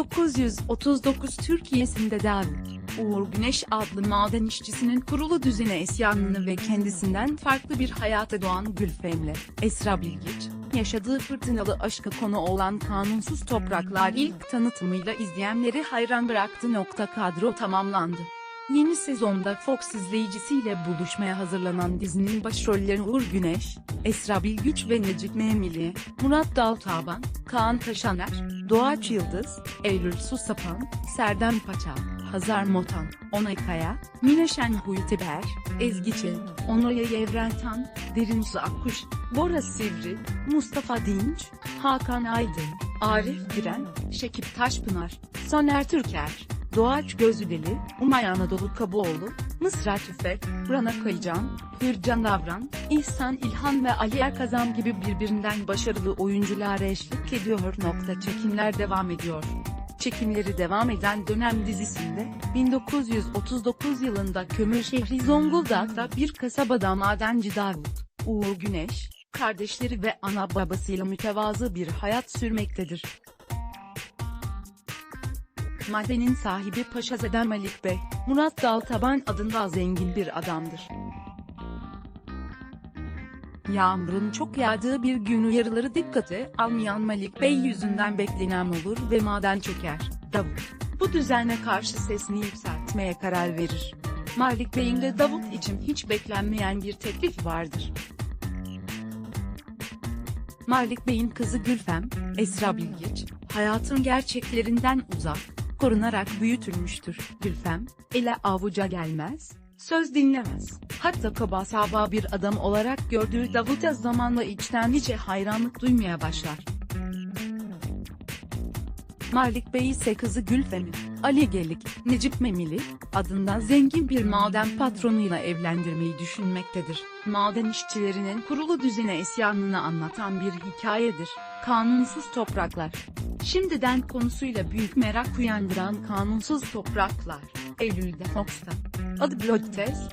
1939 Türkiye'sinde Davut, Uğur Güneş adlı maden işçisinin kurulu düzene isyanını ve kendisinden farklı bir hayata doğan Gülfem'le Esra Bilgiç, yaşadığı fırtınalı aşka konu olan kanunsuz topraklar ilk tanıtımıyla izleyenleri hayran bıraktı. Nokta kadro tamamlandı. Yeni sezonda Fox izleyicisiyle buluşmaya hazırlanan dizinin başrollerini Uğur Güneş, Esra Bilgüç ve Necip Memili, Murat Daltaban, Kaan Taşaner, Doğaç Yıldız, Eylül Susapan, Serdem Paçal, Hazar Motan, Onay Kaya, Mine Şenhuyteber, Ezgi Çel, Onurya Yevrentan, Derin Su Akkuş, Bora Sivri, Mustafa Dinç, Hakan Aydın, Arif Diren, Şekip Taşpınar, Soner Türker, Doğaç Gözüdeli, Umay Anadolu Kabuoğlu, Mısra Tüfek, Rana Kayıcan, Hürcan Davran, İhsan İlhan ve Ali Erkazam gibi birbirinden başarılı oyuncular eşlik ediyor. Nokta çekimler devam ediyor. Çekimleri devam eden dönem dizisinde, 1939 yılında Kömürşehri Zonguldak'ta bir kasabada madenci Davut, Uğur Güneş, kardeşleri ve ana babasıyla mütevazı bir hayat sürmektedir. Madenin sahibi Paşazade Malik Bey, Murat Daltaban adında zengin bir adamdır. Yağmurun çok yağdığı bir gün uyarıları dikkate almayan Malik Bey yüzünden beklenen olur ve maden çöker. Davut, bu düzene karşı sesini yükseltmeye karar verir. Malik Bey'in de Davut için hiç beklenmeyen bir teklif vardır. Malik Bey'in kızı Gülfem, Esra Bilgiç, hayatın gerçeklerinden uzak, korunarak büyütülmüştür. Gülfem, ele avuca gelmez, söz dinlemez. Hatta kaba saba bir adam olarak gördüğü Davut'a zamanla içten içe hayranlık duymaya başlar. Malik Bey ise kızı Gülfem'i, Ali Gelik, Necip Memili, adından zengin bir maden patronuyla evlendirmeyi düşünmektedir. Maden işçilerinin kurulu düzene isyanını anlatan bir hikayedir. Kanunsuz topraklar. Şimdiden konusuyla büyük merak uyandıran kanunsuz topraklar. Eylül'de Fox'ta. Adı Blood Test.